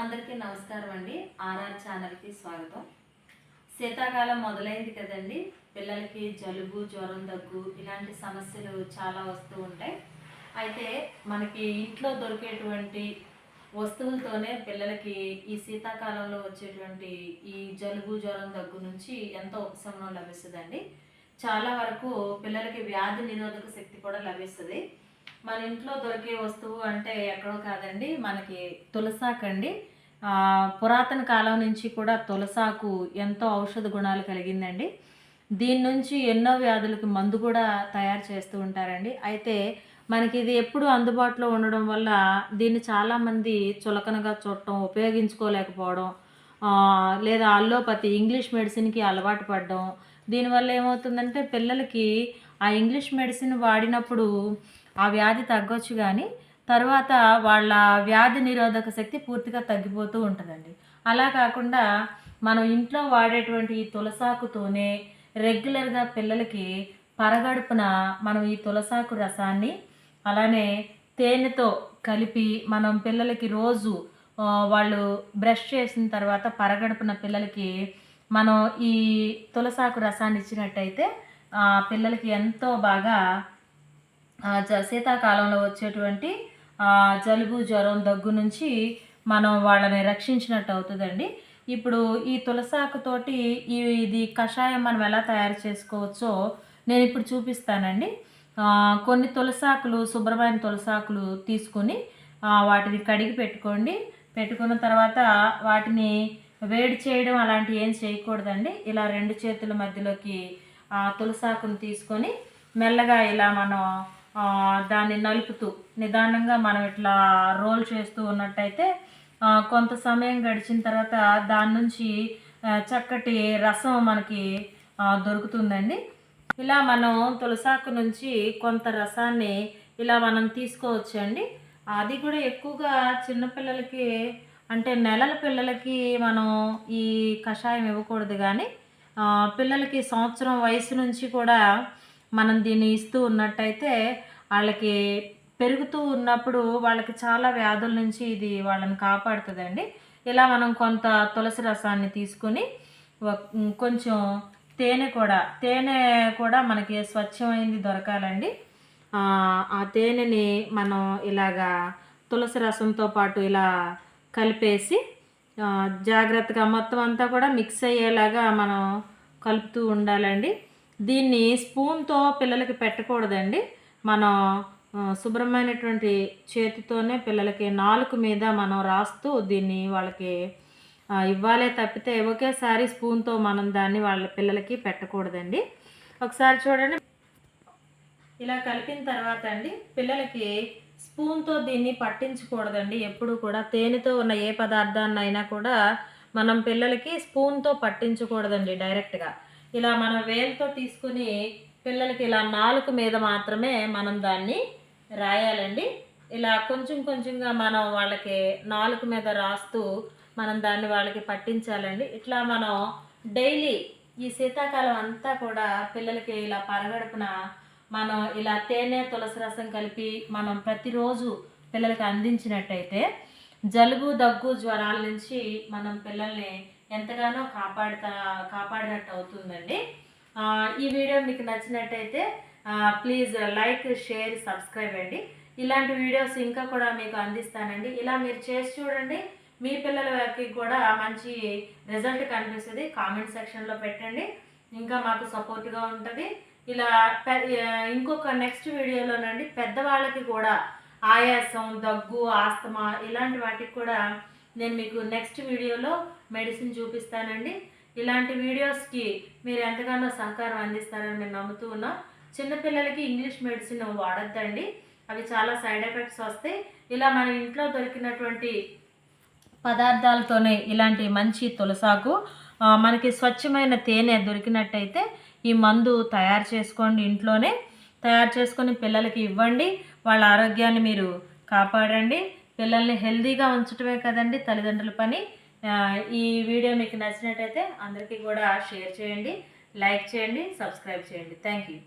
అందరికీ నమస్కారం అండి. ఆర్ఆర్ ఛానల్కి స్వాగతం. శీతాకాలం మొదలైంది కదండి. పిల్లలకి జలుబు జ్వరం దగ్గు ఇలాంటి సమస్యలు చాలా వస్తూ ఉంటాయి. అయితే మనకి ఇంట్లో దొరికేటువంటి వస్తువులతోనే పిల్లలకి ఈ శీతాకాలంలో వచ్చేటువంటి ఈ జలుబు జ్వరం దగ్గు నుంచి ఎంతో ఉపశమనం లభిస్తుందండి. చాలా వరకు పిల్లలకి వ్యాధి నిరోధక శక్తి కూడా లభిస్తుంది. మన ఇంట్లో దొరికే వస్తువు అంటే ఎక్కడో కాదండి మనకి తులసాకండి. పురాతన కాలం నుంచి కూడా తులసాకు ఎంతో ఔషధ గుణాలు కలిగిందండి. దీని నుంచి ఎన్నో వ్యాధులకు మందు కూడా తయారు చేస్తూ ఉంటారండి. అయితే మనకి ఇది ఎప్పుడు అందుబాటులో ఉండడం వల్ల దీన్ని చాలామంది చులకనగా చూడటం ఉపయోగించుకోలేకపోవడం లేదా అల్లోపతి ఇంగ్లీష్ మెడిసిన్కి అలవాటు పడడం. దీనివల్ల ఏమవుతుందంటే పిల్లలకి ఆ ఇంగ్లీష్ మెడిసిన్ వాడినప్పుడు ఆ వ్యాధి తగ్గొచ్చు కానీ తర్వాత వాళ్ళ వ్యాధి నిరోధక శక్తి పూర్తిగా తగ్గిపోతూ ఉంటుందండి. అలా కాకుండా మనం ఇంట్లో వాడేటువంటి ఈ తులసాకుతోనే రెగ్యులర్గా పిల్లలకి పరగడుపున మనం ఈ తులసాకు రసాన్ని అలానే తేనెతో కలిపి మనం పిల్లలకి రోజు వాళ్ళు బ్రష్ చేసిన తర్వాత పరగడుపున పిల్లలకి మనం ఈ తులసాకు రసాన్ని ఇచ్చినట్టయితే పిల్లలకి ఎంతో బాగా శీతాకాలంలో వచ్చేటువంటి జలుబు జ్వరం దగ్గు నుంచి మనం వాళ్ళని రక్షించినట్టు అవుతుందండి. ఇప్పుడు ఈ తులసాకుతోటి ఈ ఇది కషాయం మనం ఎలా తయారు చేసుకోవచ్చో నేను ఇప్పుడు చూపిస్తానండి. కొన్ని తులసాకులు శుభ్రమైన తులసాకులు తీసుకుని వాటిని కడిగి పెట్టుకోండి. పెట్టుకున్న తర్వాత వాటిని వేడి చేయడం అలాంటివి ఏం చేయకూడదండి. ఇలా రెండు చేతుల మధ్యలోకి తులసాకును తీసుకొని మెల్లగా ఇలా మనం దాన్ని నలుపుతూ నిదానంగా మనం ఇట్లా రోల్ చేస్తూ ఉన్నట్టయితే కొంత సమయం గడిచిన తర్వాత దాని నుంచి చక్కటి రసం మనకి దొరుకుతుందండి. ఇలా మనం తులసాకు నుంచి కొంత రసాన్ని ఇలా మనం తీసుకోవచ్చండి. అది కూడా ఎక్కువగా చిన్నపిల్లలకి అంటే నెలల పిల్లలకి మనం ఈ కషాయం ఇవ్వకూడదు కానీ పిల్లలకి సంవత్సరం వయసు నుంచి కూడా మనం దీన్ని ఇస్తూ ఉన్నట్టయితే వాళ్ళకి పెరుగుతూ ఉన్నప్పుడు వాళ్ళకి చాలా వ్యాధుల నుంచి ఇది వాళ్ళని కాపాడుతుందండి. ఇలా మనం కొంత తులసి రసాన్ని తీసుకొని కొంచెం తేనె కూడా తేనె కూడా మనకి స్వచ్ఛమైంది దొరకాలండి. ఆ, తేనెని మనం ఇలాగా తులసి రసంతో పాటు ఇలా కలిపేసి జాగ్రత్తగా మొత్తం అంతా కూడా మిక్స్ అయ్యేలాగా మనం కలుపుతూ ఉండాలండి. దీన్ని స్పూన్తో పిల్లలకి పెట్టకూడదండి. మనం శుభ్రమైనటువంటి చేతితోనే పిల్లలకి నాలుక మీద మనం రాస్తూ దీన్ని వాళ్ళకి ఇవ్వాలే తప్పితే ఒకేసారి స్పూన్తో మనం దాన్ని వాళ్ళ పిల్లలకి పెట్టకూడదండి. ఒకసారి చూడండి. ఇలా కలిపిన తర్వాత అండి పిల్లలకి స్పూన్తో దీన్ని పట్టించకూడదండి. ఎప్పుడు కూడా తేనెతో ఉన్న ఏ పదార్థాన్నైనా కూడా మనం పిల్లలకి స్పూన్తో పట్టించకూడదండి డైరెక్ట్గా. ఇలా మనం వేలుతో తీసుకుని పిల్లలకి ఇలా నాలుక మీద మాత్రమే మనం దాన్ని రాయాలండి. ఇలా కొంచెం కొంచెంగా మనం వాళ్ళకి నాలుక మీద రాస్తూ మనం దాన్ని వాళ్ళకి పట్టించాలండి. ఇట్లా మనం డైలీ ఈ శీతాకాలం అంతా కూడా పిల్లలకి ఇలా పరగడుపున మనం ఇలా తేనె తులసి రసం కలిపి మనం ప్రతిరోజు పిల్లలకి అందించినట్టయితే జలుబు దగ్గు జ్వరాల నుంచి మనం పిల్లల్ని ఎంతగానో కాపాడుతా కాపాడినట్టు అవుతుందండి. ఈ వీడియో మీకు నచ్చినట్టయితే ప్లీజ్ లైక్ షేర్ సబ్స్క్రైబ్ అండి. ఇలాంటి వీడియోస్ ఇంకా కూడా మీకు అందిస్తానండి. ఇలా మీరు చేసి చూడండి. మీ పిల్లలకి కూడా మంచి రిజల్ట్ కనిపిస్తుంది. కామెంట్ సెక్షన్లో పెట్టండి. ఇంకా మాకు సపోర్ట్గా ఉంటుంది. ఇలా పె ఇంకొక నెక్స్ట్ వీడియోలోనండి. పెద్దవాళ్ళకి కూడా ఆయాసం దగ్గు ఆస్తమా ఇలాంటి వాటికి కూడా నేను మీకు నెక్స్ట్ వీడియోలో మెడిసిన్ చూపిస్తానండి. ఇలాంటి వీడియోస్కి మీరు ఎంతగానో సహకారం అందిస్తారని మేము నమ్ముతూ ఉన్నాం. చిన్నపిల్లలకి ఇంగ్లీష్ మెడిసిన్ వాడొద్దండి. అవి చాలా సైడ్ ఎఫెక్ట్స్ వస్తాయి. ఇలా మన ఇంట్లో దొరికినటువంటి పదార్థాలతోనే ఇలాంటి మంచి తులసాకు మనకి స్వచ్ఛమైన తేనె దొరికినట్టయితే ఈ మందు తయారు చేసుకోండి ఇంట్లోనే. తయారు చేసుకొని పిల్లలకి ఇవ్వండి. వాళ్ళ ఆరోగ్యాన్ని మీరు కాపాడండి. పిల్లల్ని హెల్దీగా ఉంచటమే కదండి తల్లిదండ్రుల పని. ఈ వీడియో మీకు నచ్చినట్టయితే అందరికీ కూడా షేర్ చేయండి లైక్ చేయండి సబ్స్క్రైబ్ చేయండి. Thank you